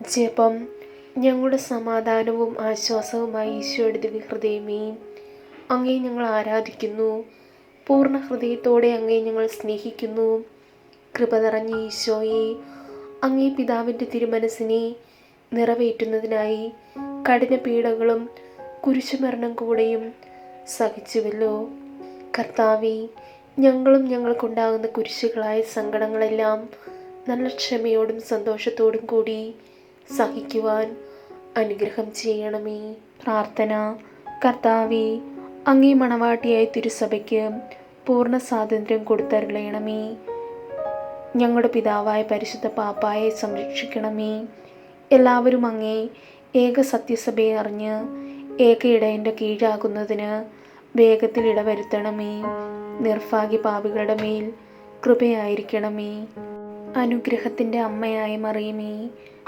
ജപം ഞങ്ങളുടെ സമാധാനവും ആശ്വാസവുമായി ഈശോയുടെ ദിവ്യഹൃദയമേ അങ്ങേ ഞങ്ങൾ ആരാധിക്കുന്നു. പൂർണ ഹൃദയത്തോടെ അങ്ങേ ഞങ്ങൾ സ്നേഹിക്കുന്നു. കൃപ നിറഞ്ഞ ഈശോയെ അങ്ങേ പിതാവിന്റെ തിരുമനസ്സിനെ നിറവേറ്റുന്നതിനായി കഠിന പീഡകളും കുരിശുമരണം കൂടെയും സഹിച്ചുവല്ലോ. കർത്താവെ ഞങ്ങളും ഞങ്ങൾക്കുണ്ടാകുന്ന കുരിശുകളായ സങ്കടങ്ങളെല്ലാം നല്ല ക്ഷമയോടും സന്തോഷത്തോടും കൂടി സഹിക്കുവാൻ അനുഗ്രഹം ചെയ്യണമേ. പ്രാർത്ഥന. കർത്താവെ അങ്ങേ മണവാട്ടിയായ തിരുസഭയ്ക്ക് പൂർണ സ്വാതന്ത്ര്യം കൊടുത്തരുളയണമേ ഞങ്ങളുടെ പിതാവായ പരിശുദ്ധ പാപ്പായെ സംരക്ഷിക്കണമേ. എല്ലാവരും അങ്ങേ ഏക സത്യസഭയെ അറിഞ്ഞ് ഏക ഇടയന്റെ കീഴാകുന്നതിന് വേഗത്തിൽ ഇടവരുത്തണമേ. നിർഭാഗ്യ പാപികളുടെ മേൽ കൃപയായിരിക്കണമേ. അനുഗ്രഹത്തിന്റെ അമ്മയായ മറിയമേ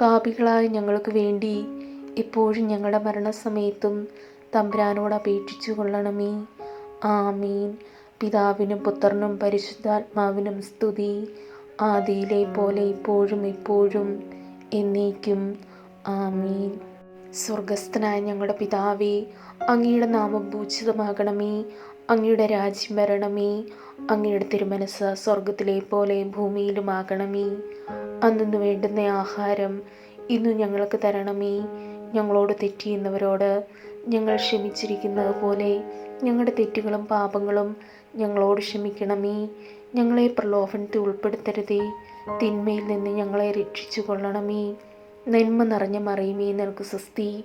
പാപികളായ ഞങ്ങൾക്ക് വേണ്ടി ഇപ്പോഴും ഞങ്ങളുടെ മരണസമയത്തും തമ്പുരാനോട് അപേക്ഷിച്ചു കൊള്ളണമേ. ആമീൻ. പിതാവിനും പുത്രനും പരിശുദ്ധാത്മാവിനും സ്തുതി. ആദിയിലെ പോലെ ഇപ്പോഴും ഇപ്പോഴും എന്നേക്കും. ആമീൻ. സ്വർഗസ്ഥനായ ഞങ്ങളുടെ പിതാവേ അങ്ങയുടെ നാമം പൂജിതമാകണമേ. അങ്ങയുടെ രാജ്യം വരണമേ. അങ്ങയുടെ തിരുമനസ് സ്വർഗത്തിലെ പോലെ ഭൂമിയിലുമാകണമേ. അന്നു വേണ്ടുന്ന ആഹാരം ഇന്നു ഞങ്ങൾക്ക് തരണമേ. ഞങ്ങളോട് തെറ്റിയുന്നവരോട് ഞങ്ങൾ ക്ഷമിച്ചിരിക്കുന്നത് പോലെ ഞങ്ങളുടെ തെറ്റുകളും പാപങ്ങളും ഞങ്ങളോട് ക്ഷമിക്കണമേ. ഞങ്ങളെ പ്രലോഭനത്തിൽ ഉൾപ്പെടുത്തരുതേ. തിന്മയിൽ നിന്ന് ഞങ്ങളെ രക്ഷിച്ചു കൊള്ളണമേ നന്മ നിറഞ്ഞ മറിയുമേ നിനക്ക് സ്വസ്തി.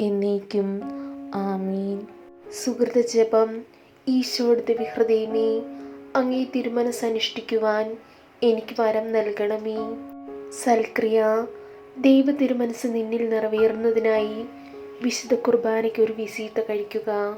എന്നേക്കും. ആമീൻ. സുഹൃത ജപം ഈശോയുടെ വിഹൃദയമേ അങ്ങേ തിരുമനസ് അനുഷ്ഠിക്കുവാൻ എനിക്ക് വരം നൽകണമേ. സൽക്രിയ ദൈവ തിരുമനസ് നിന്നിൽ നിറവേറുന്നതിനായി വിശുദ്ധ കുർബാനയ്ക്ക് ഒരു വിസീത്ത കഴിക്കുക.